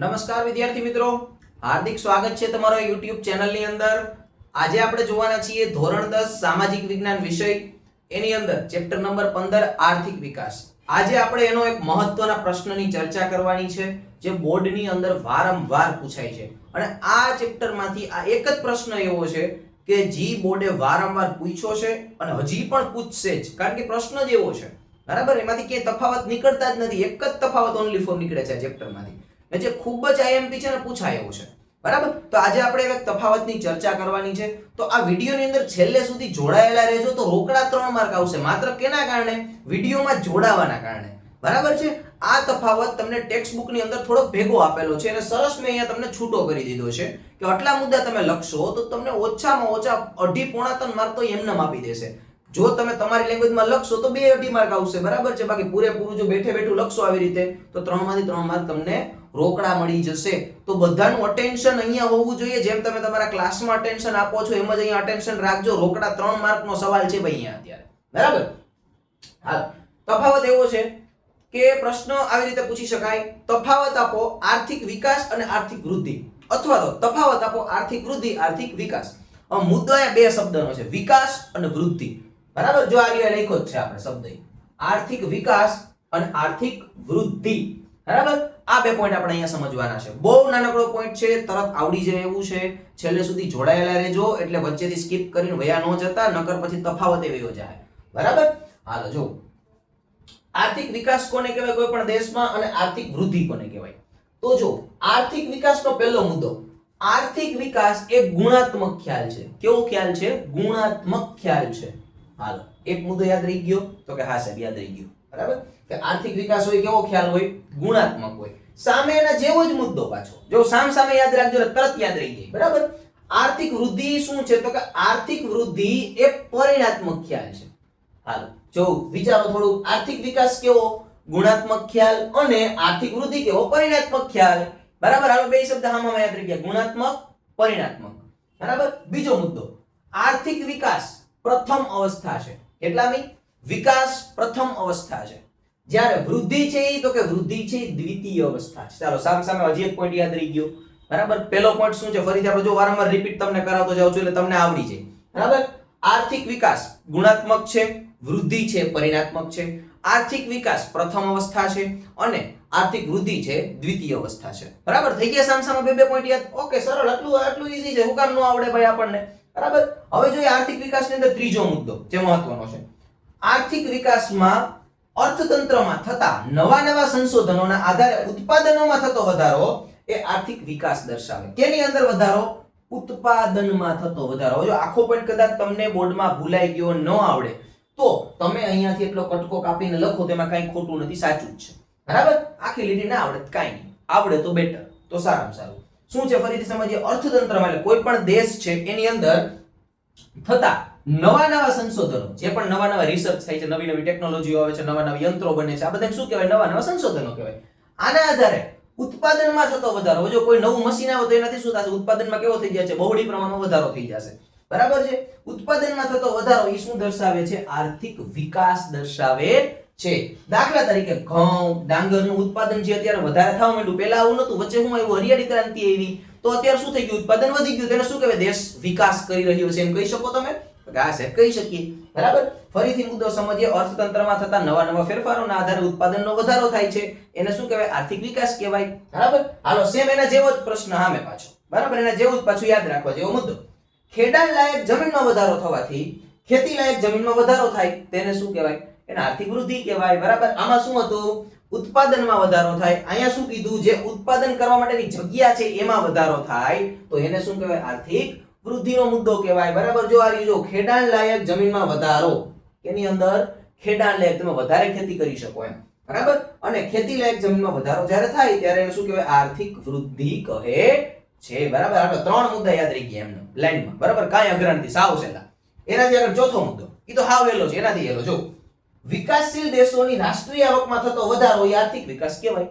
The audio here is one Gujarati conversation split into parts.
નમસ્કાર વિદ્યાર્થી મિત્રો. હાર્દિક સ્વાગત છે તમારો યુટ્યુબ ચેનલની અંદર. આજે આપણે જોવાના છીએ ધોરણ દસ સામાજિક વિજ્ઞાન વિષય. એની અંદર ચેપ્ટર નંબર પંદર, આર્થિક વિકાસ. આજે આપણે એનો એક મહત્વના પ્રશ્નની ચર્ચા કરવાની છે, જે બોર્ડની અંદર વારંવાર પૂછાય છે. અને આ ચેપ્ટરમાંથી આ એક જ પ્રશ્ન એવો છે કે જી બોર્ડે વારંવાર પૂછ્યો છે અને હજી પણ પૂછશે જ. કારણ કે પ્રશ્ન જ એવો છે. બરાબર? એમાંથી કે તફાવત નીકળતા જ નથી. એક જ તફાવત ઓનલી ફોર નીકળે છે ચેપ્ટરમાંથી. ને જે ખૂબ જ આઈએમપી છે ને પૂછાય એવું છે. બરાબર? તો આજે આપણે એક તફાવતની ચર્ચા કરવાની છે. તો આ વિડીયોની અંદર છેલ્લે સુધી જોડાયેલા રહેજો. તો રોકડા ત્રણ માર્ક આવશે. માત્ર કેના કારણે? વિડીયોમાં જોડાવાના કારણે. બરાબર છે? આ તફાવત તમને ટેક્સ્ટ બુકની અંદર થોડોક ભેગો આપેલો છે અને સરસ મેં અહીંયા તમને છૂટો કરી દીધો છે કે આટલા મુદ્દા તમે લખશો તો તમને ઓછામાં ઓછા અઢી પોણા ત્રણ માર્ક તો એમને આપી દેશે. જો તમે તમારી લેંગ્વેજમાં લખશો તો બે અઢી માર્ક આવશે. બરાબર છે? બાકી પૂરેપૂરું જો બેઠે બેઠું લખશો આવી રીતે, તો ત્રણમાંથી ત્રણ માર્ક તમને રોકડા મળી જશે. તો બધાનું અટેન્શન અહીંયા હોવું જોઈએ. જેમ તમે તમારા ક્લાસમાં અટેન્શન આપો છો, એમ જ અહીંયા અટેન્શન રાખજો. રોકડા ત્રણ માર્કનો સવાલ છે ભાઈ અહીંયા અત્યારે. બરાબર? હા તફાવત એવો છે કે પ્રશ્ન આવી રીતે પૂછી શકાય. તફાવત આપો આર્થિક વિકાસ અને આર્થિક વૃદ્ધિ. અથવા તો તફાવત આપો આર્થિક વૃદ્ધિ, આર્થિક વિકાસ. મુદ્દો અહીંયા બે શબ્દનો છે. વિકાસ અને વૃદ્ધિ. બરાબર? જો આ રીતે લખ્યો જ છે આપણે શબ્દ આર્થિક વિકાસ અને આર્થિક વૃદ્ધિ. બરાબર? આ બે પોઈન્ટ આપણે અહીંયા સમજવાના છે. બહુ નાનકડો પોઈન્ટ છે, તરત આવડી જાય એવું છે. છેલ્લે સુધી જોડાયેલા રહેજો, એટલે વચ્ચેથી સ્કીપ કરીને વયા ન જતા, નકર પછી તફાવત એવી જાય. બરાબર? હાલો, જો. આર્થિક વિકાસ કોને કહેવાય? કોઈ પણ દેશમાં અને આર્થિક વૃદ્ધિ કોને કહેવાય? તો જો, આર્થિક વિકાસનો પહેલો મુદ્દો. આર્થિક વિકાસ એ ગુણાત્મક ખ્યાલ છે. કેવો ખ્યાલ છે? ગુણાત્મક ખ્યાલ છે. હાલો, એક મુદ્દો યાદ રહી ગયો? તો કે હા સાહેબ, યાદ રહી ગયો. બરાબર? કે આર્થિક વિકાસ હોય, કેવો ખ્યાલ હોય? ગુણાત્મક હોય. સામે એના જેવો જ મુદ્દો પાછો. જો સામ સામે યાદ રાખજો તરત યાદ રહી જાય. બરાબર? આર્થિક વૃદ્ધિ શું છે? તો કે આર્થિક વૃદ્ધિ એ પરિણાત્મક ખ્યાલ છે. હાલો, જો વિચારો થોડું આર્થિક વિકાસ કેવો? ગુણાત્મક ખ્યાલ અને આર્થિક વૃદ્ધિ કેવો? પરિણાત્મક ખ્યાલ. બરાબર? હાલો, બે શબ્દ હામાં યાદ રહી ગયા. ગુણાત્મક, પરિણાત્મક. બરાબર? બીજો મુદ્દો. આર્થિક વિકાસ પ્રથમ અવસ્થા છે. એટલાની વિકાસ પ્રથમ અવસ્થા છે. જ્યારે વૃદ્ધિ છે એ તો કે વૃદ્ધિ છે દ્વિતીય અવસ્થા છે. ચાલો, સામ સામે હજી એક પોઈન્ટ યાદ રહી ગયો. બરાબર? પહેલો પોઈન્ટ શું છે? ફરીથી આપણે જો વારંવાર રિપીટ તમને કરાવતો જાઉં છું એટલે તમને આવડી જાય. બરાબર? આર્થિક વિકાસ ગુણાત્મક છે, વૃદ્ધિ છે, પરિણાત્મક છે. આર્થિક વિકાસ પ્રથમ અવસ્થા છે અને આર્થિક વૃદ્ધિ છે દ્વિતીય અવસ્થા છે. બરાબર? થઈ ગયા સામ સામે બે બે પોઈન્ટ યાદ? ઓકે, સરળ. આટલું આટલું ઈઝી છે. હું કામ ન આવડે ભાઈ આપણને. બરાબર? હવે જોઈએ આર્થિક વિકાસની અંદર ત્રીજો મુદ્દો, જે મહત્વનો છે. આર્થિક વિકાસમાં અર્થતંત્રમાં થતા નવા નવા સંશોધનોના આધારે ઉત્પાદનોમાં થતો વધારો એ આર્થિક વિકાસ દર્શાવે. કેની અંદર વધારો? ઉત્પાદનમાં થતો વધારો. જો આખો પોઈન્ટ કદાચ તમને બોર્ડમાં ભૂલાઈ ગયો ન આવડે, તો તમે અહીંયાથી એટલો કટકો કાપીને લખો તેમાં કાંઈ ખોટું નથી, સાચું જ છે. બરાબર? આખી લીટી ના આવડે, કાંઈ નહીં. આવડે તો બેટર તો સારામાં સારું. શું છે? ફરીથી સમજીએ. અર્થતંત્રમાં એટલે કોઈ પણ દેશ છે, એની અંદર થતા નવા નવા સંશોધનો, જે પણ નવા નવા રિસર્ચ થાય છે, નવી નવી ટેકનોલોજીઓ આવે છે, નવા નવા યંત્રો બને છે, આ બધા શું કહેવાય? નવા નવા સંશોધનો કહેવાય. આના આધારે ઉત્પાદનમાં થતો વધારો જો કોઈ નવું મશીન આવે તો એનાથી શું થશે? ઉત્પાદનમાં કેવો થઈ જશે? બહોળી પ્રમાણમાં વધારો થઈ જશે. બરાબર છે? ઉત્પાદનમાં થતો વધારો એ શું દર્શાવે છે? આર્થિક વિકાસ દર્શાવે છે. દાખલા તરીકે ઘઉં, ડાંગરનું ઉત્પાદન જે અત્યારે વધારે થવા માંડ્યું, પહેલા આવું નતું વચ્ચે હું આવ્યું, હરિયાળી ક્રાંતિ આવી. તો અત્યારે શું થઈ ગયું? ઉત્પાદન વધી ગયું. તેને શું કહેવાય? દેશ વિકાસ કરી રહ્યો છે. એમ કહી શકો તમે? હા છે કહી શકીએ. બરાબર? ફરીથી મુદ્દો સમજીએ. અર્થતંત્રમાં થતા નવા નવા ફેરફારોના આધારે ઉત્પાદનનો વધારો થાય છે. એને શું કહેવાય? આર્થિક વિકાસ કહેવાય. બરાબર? હાલો સેમ એના જેવો જ પ્રશ્ન બરાબર? એના જેવું જ પાછું યાદ રાખવા જેવો મુદ્દો. લાયક જમીનમાં વધારો થવાથી, ખેતી લાયક જમીનમાં વધારો થાય, તેને શું કહેવાય? એને આર્થિક વૃદ્ધિ કહેવાય. બરાબર? આમાં શું હતું? ઉત્પાદનમાં વધારો થાય. અહીંયા શું કીધું? જે ઉત્પાદન કરવા માટેની જગ્યા છે, એમાં વધારો થાય. તો એને શું કહેવાય? આર્થિક વૃદ્ધિનો મુદ્દો કહેવાય. બરાબર? જો આ જો ખેડાણ લાયક જમીનમાં વધારો, એની અંદર ખેડાણ લાયક તમે વધારે ખેતી કરી શકો એમ. બરાબર? અને ખેતી લાયક જમીનમાં વધારો જ્યારે થાય, ત્યારે એને શું કહેવાય? આર્થિક વૃદ્ધિ કહે છે. બરાબર? આપણે ત્રણ મુદ્દા યાદ રહી ગયા એમને લાઈનમાં બરાબર? કાંઈ અગ્રણથી. સાવ સેલા એનાથી આગળ ચોથો મુદ્દો. એ તો હાવ વહેલો છે. એનાથી વહેલો. જો, વિકાસશીલ દેશોની રાષ્ટ્રીય આવકમાં થતો વધારો એ આર્થિક વિકાસ કહેવાય.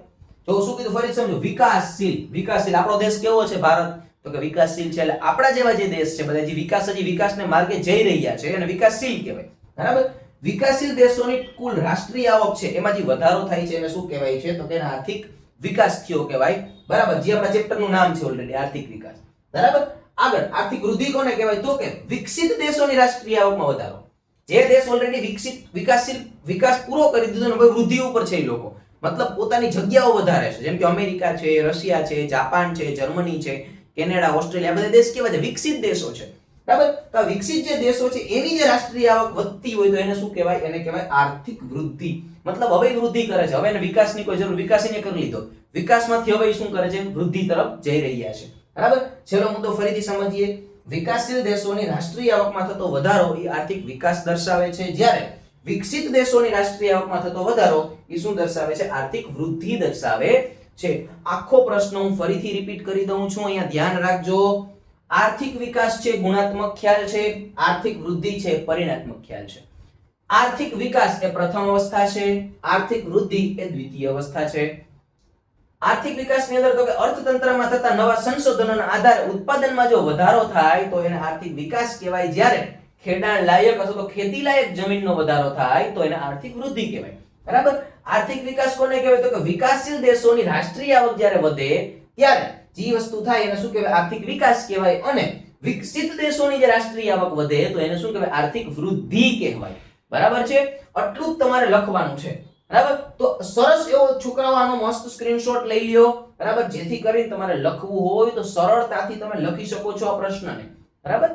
જો શું કીધું? ફરી સમજો. વિકાસશીલ. વિકાસશીલ. આપણો દેશ કેવો છે? ભારત તો કે વિકાસશીલ છે એટલે આપણા જેવા જે દેશ છે, બધા જે વિકાસ હજી વિકાસને માર્ગે જઈ રહ્યા છે અને વિકાસશીલ કહેવાય. બરાબર? વિકાસશીલ દેશોની કુલ રાષ્ટ્રીય આવક છે, એમાં જે વધારો થાય છે એને શું કહેવાય છે? તો કે આર્થિક વિકાસ થયો કહેવાય. બરાબર? જે આપણા ચેપ્ટરનું નામ છે ઓલરેડી આર્થિક વિકાસ. બરાબર? આગળ, આર્થિક વૃદ્ધિ કોને કહેવાય? તો કે વિકસિત દેશોની રાષ્ટ્રીય આવકમાં વધારો. જે દેશ ઓલરેડી વિકસિત, વિકાસશીલ, વિકાસ પૂરો કરી દીધો ને વૃદ્ધિ ઉપર છે એ લોકો. મતલબ પોતાની જગ્યાઓ વધારે છે. જેમ કે અમેરિકા છે, રશિયા છે, જાપાન છે, જર્મની છે. કેનેડા, ઓસ્ટ્રેલિયા બધા દેશ કેવા છે? વિકસિત દેશો છે. બરાબર? તો વિકસિત જે દેશો છે, એની જે રાષ્ટ્રીય આવક વધતી હોય તો એને શું કહેવાય? એને કહેવાય આર્થિક વૃદ્ધિ. મતલબ હવે વૃદ્ધિ કરે છે. હવે એને વિકાસની કોઈ જરૂર વિકાસ એને કરી લીધો. વિકાસમાંથી હવે શું કરે છે? વૃદ્ધિ તરફ જઈ રહ્યા છે. બરાબર? છેલ્લો મુદ્દો ફરીથી સમજીએ. વિકાસશીલ દેશોની રાષ્ટ્રીય આવકમાં થતો વધારો એ આર્થિક વિકાસ દર્શાવે છે. જ્યારે વિકસિત દેશોની રાષ્ટ્રીય આવકમાં થતો વધારો એ શું દર્શાવે છે? આર્થિક વૃદ્ધિ દર્શાવે છે. આખો પ્રશ્ન હું ફરીથી રિપીટ કરી દઉં છું. અહીંયા ધ્યાન રાખજો. આર્થિક વિકાસ છે, ગુણાત્મક ખ્યાલ છે, આર્થિક વૃદ્ધિ છે, પરિણાત્મક ખ્યાલ છે. આર્થિક વિકાસ એ પ્રથમ અવસ્થા છે, આર્થિક વૃદ્ધિ એ દ્વિતીય અવસ્થા છે. આર્થિક વિકાસની અંદર તો કે અર્થતંત્રમાં થતા નવા સંશોધનોના આધારે ઉત્પાદનમાં જો વધારો થાય, તો એને આર્થિક વિકાસ કહેવાય. જ્યારે ખેડાણ લાયક અથવા તો ખેતી લાયક જમીનનો વધારો થાય, તો એને આર્થિક વૃદ્ધિ કહેવાય. બરાબર? આર્થિક વિકાસ કોને કહેવાય? તો કે વિકાસશીલ દેશોની રાષ્ટ્રીય આવક જ્યારે વધે, ત્યારે જે વસ્તુ થાય એને શું કહેવાય? આર્થિક વિકાસ કહેવાય અને વિકસિત દેશોની જે રાષ્ટ્રીય આવક વધે, તો એને શું કહેવાય? આર્થિક વૃદ્ધિ કહેવાય. બરાબર છે? આટલું જ તમારે લખવાનું છે. બરાબર? તો સરસ એવો છોકરાઓ આનો મસ્ત સ્ક્રીનશોટ લઈ લ્યો. બરાબર? જેથી કરીને તમારે લખવું હોય તો સરળતાથી તમે લખી શકો છો આ પ્રશ્નને. બરાબર?